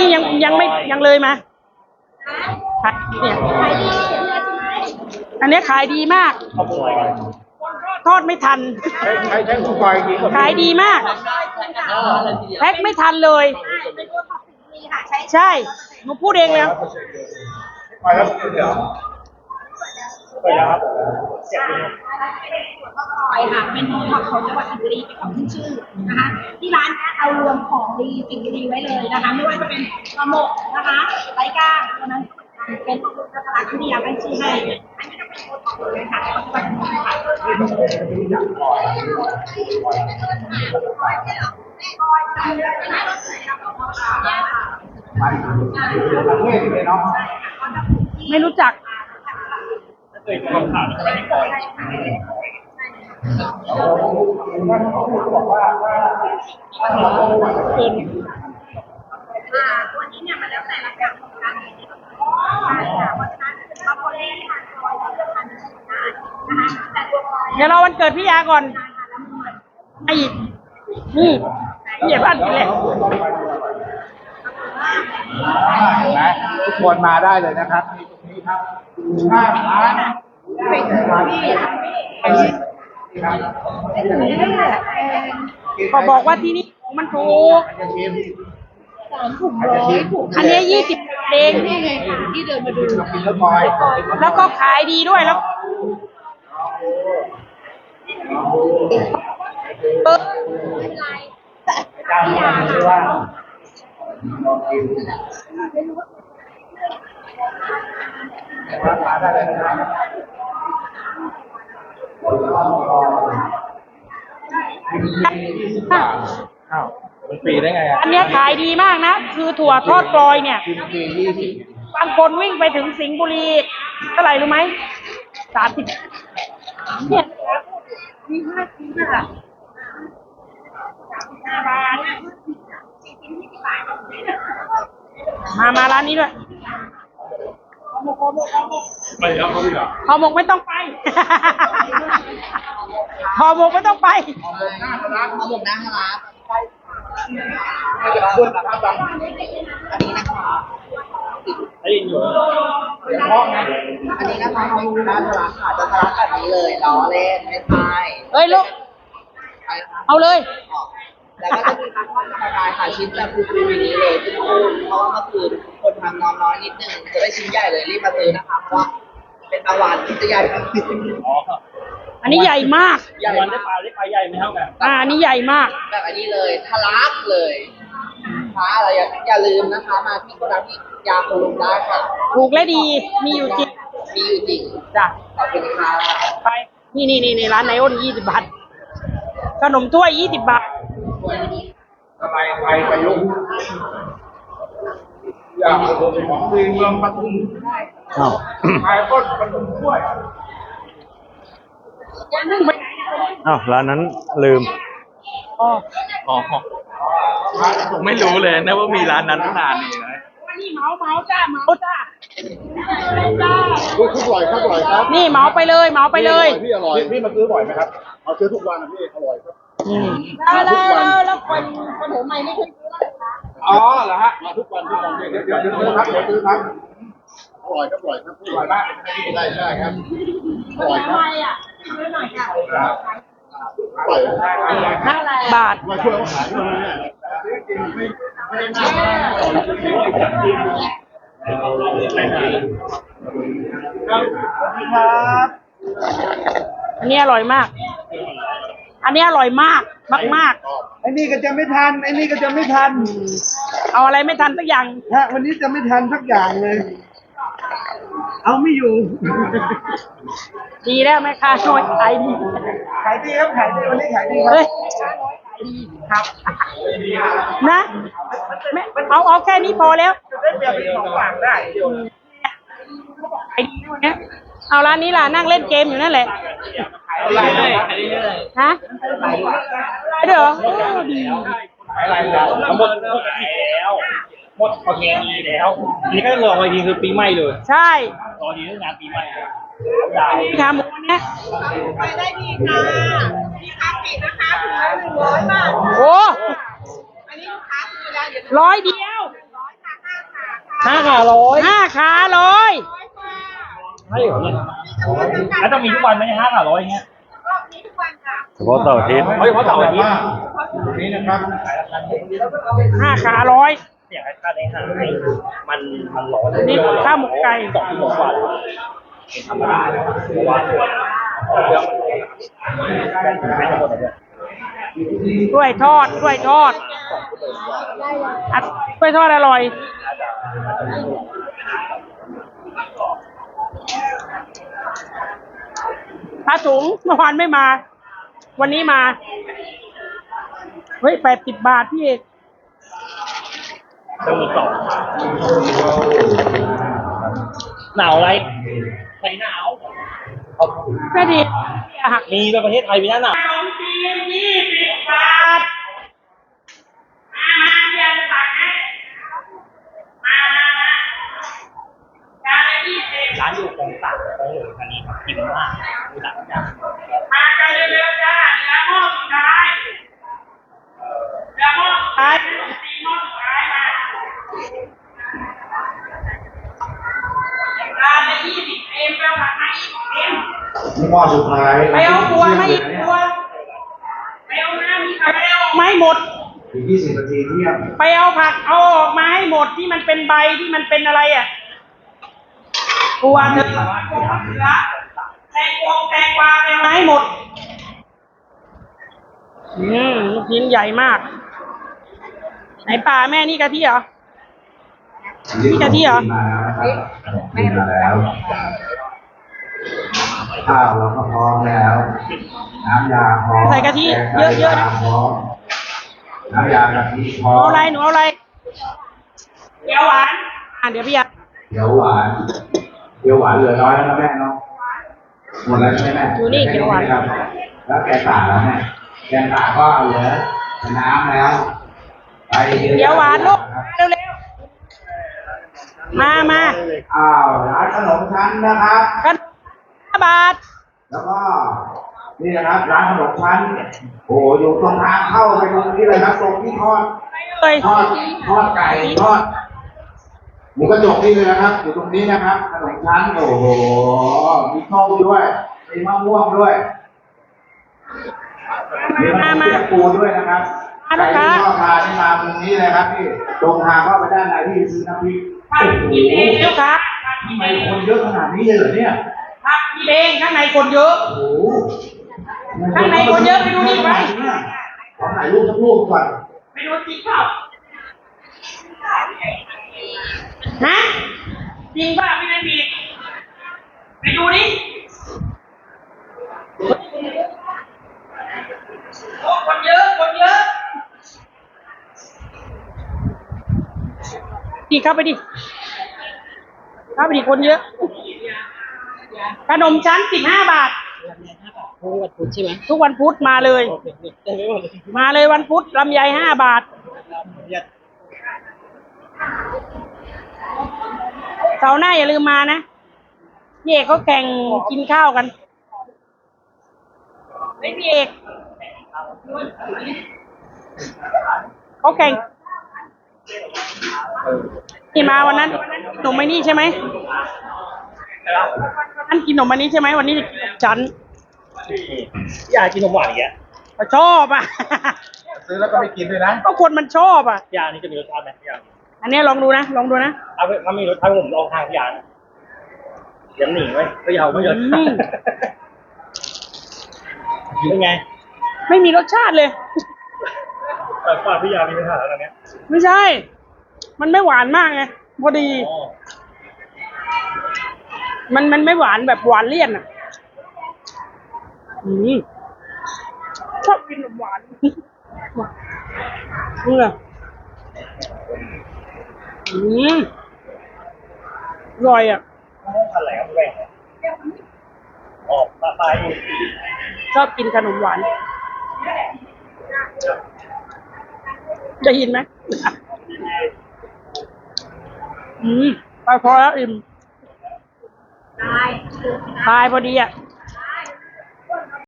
นี่ยังยังไม่ยังเลยมาขายเนี่ยอันเนี้ยขายดีมากทอดไม่ทัน ใช้ใช้ใช้อุปกรณ์จริงขายดีมาก แพ็คไม่ทันเลย ใช่หนูพูดเองเลยไปแล้วเดี๋ยว ไปแล้วครับไปค่ะ เป็นโมท็อปของจังหวัดสิงห์บุรีเป็นของขึ้นชื่อนะคะ ที่ร้านเนี้ยเอารวมของดีสิ่งดีๆไว้เลยนะคะ ไม่ว่าจะเป็นกระหมกนะคะไรก้างตัวนั้นเป็นของคุณรัตนาที่อยากได้ชื่อให้อันนี้ก็เป็นโมท็อปเลยค่ะของจังหวัดสิงห์บุรีค่ะประเทศเลยเนาะไม่รู้จัก เคยทำข่าวแล้วไม่ได้ปล่อยบอกว่าว่าอ่าตัวนี้เนี่ยมันแล้วแต่ละการของการใช่ค่ะเพราะฉะนั้นบางคนที่ทานคอยแล้วก็ทานได้นะคะแต่ตัวคอยเดี๋ยวรอวันเกิดพี่ยาก่อนไอ้อีกนี่พี่ใหญ่บ้านกินแหละเห็นไหมทุกคนมาได้เลยนะครับ นี่ตรงนี้ครับห้าร้านครับขอบอกว่าที่นี่ของมันถูกจะชิมอันเนี้ยี่สิบเองที่เดินมาดูกินแล้วคอยแล้วก็ขายดีด้วยแล้วเออจ้างมาคือ ว่ามาได้เลยนะครับอ้าวมันฟรีได้ไงอะอันเนี้ยขายดีมากนะ คือถั่วทอดกลอยเนี่ย กินฟรียี่สิบบางคนวิ่งไปถึงสิงห์บุรีเท่าไหร่รู้ไหมสามสิบเนี่ยมีห้าชิ้นอะสามสิบห้าบาทมามาร้านนี้ด้วย ไปแล้วเขาดีกว่าห่อหมกไม่ต้องไปห่อหมกไม่ต้องไป หน้าร้านหมกนะครัไม่จะพูดนะครับบังอันนี้นะคะได้ยินอยู่เสียงห้องนะอันนี้นะคะเขาอยู่ด้านทะลักค่ะจะทะลักแบบนี้เลยล้อเล่นไม่ใช่เฮ้ยลูกอะไรนะคะเอาเลยออกแล้วก็จะมีการทอดธรรมดาค่ะชิ้นแบบคือคือนี้เลยทุกคนเพราะว่าเมื่อคืนคน ทำนอนน้อยนิดนึงจะได้ชิ้นใหญ่เลยรีบมาซื้อนะคะเพราะว่าเป็นตะวันที่จะใหญ่มากอ๋ออันนี้ใหญ่มาก ใหญ่วันได้มากปลาได้ปลาใหญ่ไม่เท่ากันอ่าอันนี้ใหญ่มาก แบบอันนี้เลยทะลักเลยค่ะอะไรอย่าอย่าลืมนะคะ มาที่โกดังที่ยาคุณลุงได้ค่ะ ถูกและดี มีอยู่จริง มีอยู่จริงจ้ะขอบคุณค่ะไป นี่นี่นี่นี่ร้านไนโอนยี่สิบบาท ขนมถ้วยยี่สิบบาททำไมไทยประยุกต์ อยากของฟรีเมืองปทุมอ้าวขายต้นปทุมด้วยอ้าวร้านนั้นลืมอ๋ออ๋อผมไม่รู้เลยนะว่ามีร้านนั้นตั้งนานนี่นะนี่เมาเมาจ้าเมาจ้าทุกทุกอร่อยครับอร่อยครับนี่เมาไปเลยเมาไปเลยพี่อร่อยพี่มาซื้อบ่อยไหมครับเอาซื้อทุกวันนะพี่อร่อยครับแล้วแล้วแล้วคนคนหัวใหม่ไม่เคยซื้อแล้ว อ๋อเหรอฮะมาทุกวันทุกวันเดี๋ยวเดี๋ยวเดี๋ยวซื้อครับเดี๋ยวซื้อครับอร่อยครับอร่อยครับอร่อยมากใช่ใช่ครับอร่อยครับทำไมอะซื้อหน่อยค่ะครับอร่อยครับห้าบาทมาช่วยเขาขายด้วยนะเนี่ยอันนี้อร่อยมาก อันนี้อร่อยมากมากมาก ไอ้นี่ก็จะไม่ทันไอ้นี่ก็จะไม่ทันๆเอาอะไรไม่ทันสักอย่าง ฮะวันนี้จะไม่ทันสักอย่างเลย เอาไม่อยู่ ดีแล้วแม่ค้าช่วยขายดีขายดีครับขายดีวันนี้ขายดีครับเฮ้ยครับนะไม่เอาเอาแค่นี้พอแล้วได้เปรียบเป็นของฝากได้ไอ้เนี่ยเอาร้านนี้ล่ะนั่งเล่นเกมอยู่นั่นแหละอะไรเลยอันนี้เลยฮะ ไม่ได้เหรอโอ้ดีอะไรแล้วหมดหมดแล้วหมดพอแกงแล้วนี่ก็รออีกทีคือปีใหม่เลยใช่รอทีนึงงานปีใหม่พี่ขาหมูเนี่ยไปได้ดีค่ะมีคาปิดนะคะถึงละหนึ่งร้อยบาทโอ้อันนี้ลูกค้าซื้อแล้วเดี๋ยวร้อยเดียวร้อยค่ะห้าขาร้อยห้าขาร้อยใช่เหรอเนี่ยแล้วต้องมีทุกวันไหมห้าขาร้อยเงี้ยเฉพาะเสาร์อาทิตย์เฉพาะเสาร์อาทิตย์ตรงนี้นะครับห้าขาร้อยเนี่ยค่าในหางมันมันร้อนนี่ข้าวหมกไก่สองหมกกว่าธรรมดาเพราะว่าด้วยทอดด้วยทอดอะด้วยทอดอร่อยพระถุงเมื่อวานไม่มา วันนี้มา เฮ้ยแปดสิบบาทพี่เอกจะมีสองหนาวอะไรใส่หนาวแค่ดีมีในประเทศไทยมีหน้าหนาวขนมจีนยี่สิบบาทมาเรียนสั่งให้มาจานละยี่สิบร้านอยู่ตรงตักตรงหลุมคันนี้ครับกินมากดูหลังจ้ะมากันเร็วๆจ้าเหลือหม้อสุดท้ายเหลือหม้อสุดท้ายสี่หม้อสุดท้ายมาจานละยี่สิบเอ็มแล้วค่ะให้เอ็ม นี่ หม้อสุดท้ายไปเอาบัวมาอีกบัวไปเอาน้ำมีใครไม่ได้ออกมาให้หมดอีกยี่สิบนาทีเที่ยงไปเอาผักเอาออกมาให้หมดที่มันเป็นใบที่มันเป็นอะไรอะบัวเธอบัวเหลือแตงกวงแตงกวาไปเอามาให้หมดอืมลูกชิ้นใหญ่มาก ไหนปลาแม่นี่กะทิเหรอนี่กะทิเหรอมาแล้วนะครับ ข้าวเราก็พร้อมแล้ว น้ำยาพร้อมใส่กะทิเยอะๆนะ พร้อมน้ำยากะทิพร้อเอามอะไรหนูเอาอะไรเดี๋ยวหวาน อะเดี๋ยวพี่อะเดี๋ยวหวานเดี๋ยวหวานเหลือน้อยแล้วนะแม่เนาะหมดแล้วใช่ไหมแม่อยู่นี่เดี๋ยวหวานครับแล้วแกงป่าแล้วแม่แกงป่าก็เอาเหลือน้ำแล้วไปเดี๋ยวหวานลูกเร็วๆมามาอ้าวร้านขนมชั้นนะครับกัน ห้าบาท แล้วก็นี่นะครับร้านขนมชั้น โอ้โหอยู่ตรงทางเข้าไปตรงนี้เลยครับตรงที่ทอดเลยทอดทอดไก่ทอดหมูกระจกนี่เลยนะครับ อยู่ตรงนี้นะครับขนมชั้นโอ้โหมีข้าวด้วยมีมะม่วงด้วยมีมะม่วงปูด้วยนะครับมาลูกใครค้าที่ชอบทานนี่มาตรงนี้เลยครับพี่ตรงทางเข้าไปด้านในที่ซื้อน้ำพริกโอ้โหลูกค้าทำไมคนเยอะขนาดนี้เลยเหรอเนี่ย ผักกินเองข้างในคนเยอะ โอ้โหข้างในคนเยอะไปดูนี่ไปขอถ่ายรูปสักรูปก่อนไปดูจริงเปล่าฮะจริงป่ะไม่ได้มีไปดูดิโอ้คนเยอะคนเยอะดีเข้าไปดิเข้าไปดิคนเยอะ ขนมชั้นสิบห้าบาท ทุกวันพุธใช่ไหมทุกวันพุธมาเลยมาเลยวันพุธลำไยห้าบาทเสาร์หน้าอย่าลืมมานะพี่เอกเขาแข่งกินข้าวกันไม่พี่เอกเขาแข่งนี่มาวันนั้นหนมไอ้นี่ใช่ไหมวั นนั้นกินขนมอันนี้ใช่ไหมวันนี้จะกินขนมชั้นอยากกินขนมหวานอีกอะเขาชอบอะ ซื้อแล้วก็ไม่กินด้วยนะก็คนมันชอบอะ ยานี่จะมีรสชาติไหมยาอันนี้ลองดูนะ ลองดูนะถ้าถ้ามีรสชาติผมลองทางพี่ยานะยังหนีไว้ก็ยาวไม่เยอะอืมเป็นไง ไม่มีรสชาติเลยแต่ป้าพี่ยามีปัญหาแล้วตอนเนี้ยไม่ใช่ มันไม่หวานมากไงพอดีอ๋อ มันมันไม่หวานแบบหวานเลี่ยนอะอืมชอบกินแบบหวานนี่ไงอืมอร่อยอะพันอะไรครับแม่ออกตาไฟชอบกินขนมหวานได้ยินไหมอืมไปพอแล้วอิ่ม ได้ตายพอดีอะ